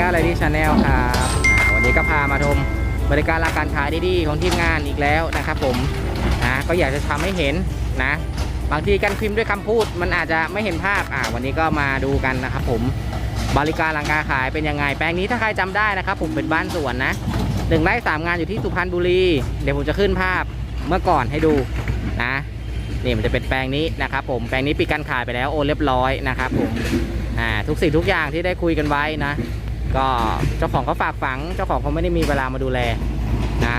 ก้าไลดี้ชาแนลครับวันนี้ก็พามาชมบริการราการขายดีๆของทีมงานอีกแล้วนะครับผมนะก็อยากจะทำให้เห็นนะ บางทีการพิมพ์ด้วยคำพูดมันอาจจะไม่เห็นภาพอ่าวันนี้ก็มาดูกันนะครับผมบริการหลังการขายเป็นยังไง แปลงนี้ถ้าใครจำได้นะครับ ผมเป็นบ้านสวนนะหนึ่งไร่สามงานอยู่ที่สุพรรณบุรีเดี๋ยวผมจะขึ้นภาพเมื่อก่อนให้ดูนะนี่มันจะเป็นแปลงนี้นะครับผมแปลงนี้ปิดการขายไปแล้วโอนเรียบร้อยนะครับผมอ่าทุกสิ่งทุกอย่างที่ได้คุยกันไว้นะ ก็เจ้าของเขาฝากฝัง เจ้าของเขาไม่ได้มีเวลามาดูแลนะ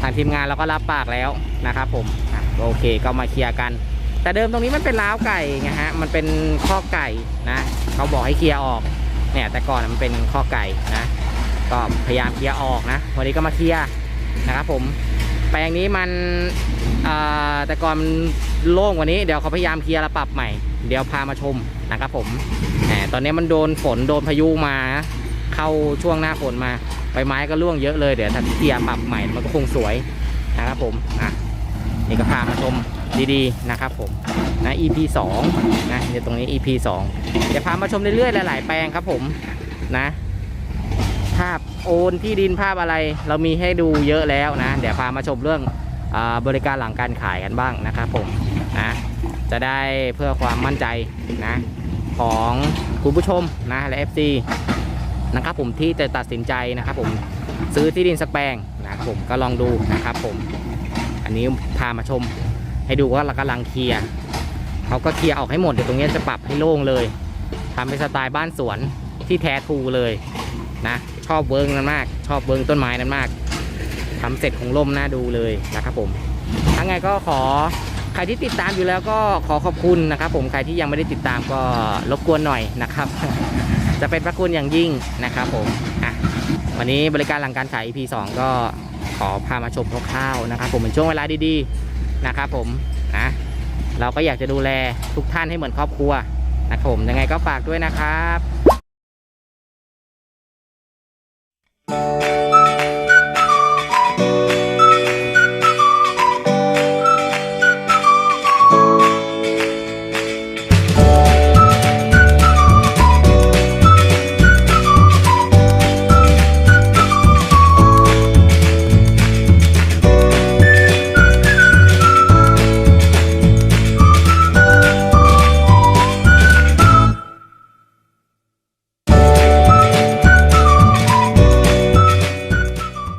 ทางทีมงานเราก็รับปากแล้วนะครับผมโอเคก็มาเคลียร์กัน แต่เดิมตรงนี้มันเป็นล้าวไก่ไงฮะมันเป็นข้อไก่นะเขาบอกให้เคลียร์ออกเนี่ยแต่ก่อนมันเป็นข้อไก่นะก็พยายามเคลียร์ออกนะวันนี้ก็มาเคลียร์นะครับผมแปลงนี้มันแต่ก่อนโล่งกว่านี้เดี๋ยวเขาพยายามเคลียร์แล้วปรับใหม่ เดี๋ยวพามาชมนะครับผมแหมตอนนี้มันโดนฝนโดนพายุมา เข้าช่วงหน้าฝนมาใบไม้ก็ร่วงเยอะเลย เดี๋ยวถ้าเคลียร์ปรับใหม่มันก็คงสวยนะครับผมอะนี่ก็พามาชมดีๆนะครับผมนะ EP 2นะเดี๋ยวตรงนี้ EP 2จะพามาชมเรื่อยๆหลายๆแปลงครับผมนะภาพโอนที่ดินภาพอะไร เรามีให้ดูเยอะแล้วนะ เดี๋ยวพามาชมเรื่องอบริการหลังการขายกันบ้างนะครับผมนะจะได้เพื่อความมั่นใจนะของคุณผู้ชมนะและ FC นะครับผมที่จะตัดสินใจนะครับผมซื้อที่ดินสักแปลงนะครับผมก็ลองดูนะครับผม อันนี้พามาชม ให้ดูว่าเรากำลังเคลียร์เขาก็เคลียร์ออกให้หมดเดี๋ยวตรงนี้จะปรับให้โล่งเลยทำเป็นสไตล์บ้านสวนที่แท้ทูเลยนะชอบเวิร์กนั้นมาก ชอบเวิร์กต้นไม้นั้นมากทำเสร็จของล่มน่าดูเลยนะครับผมทั้งไงก็ขอใครที่ติดตามอยู่แล้วก็ขอขอบคุณนะครับผมใครที่ยังไม่ได้ติดตามก็รบกวนหน่อยนะครับ จะเป็นพระคุณอย่างยิ่งนะครับผมอะวันนี้บริการหลังการขาย EP 2 ก็ขอพามาชมคร่าวๆนะครับ ผมเป็นช่วงเวลาดีๆนะครับผมนะเราก็อยากจะดูแลทุกท่านให้เหมือนครอบครัวนะครับผมยังไงก็ฝากด้วยนะครับ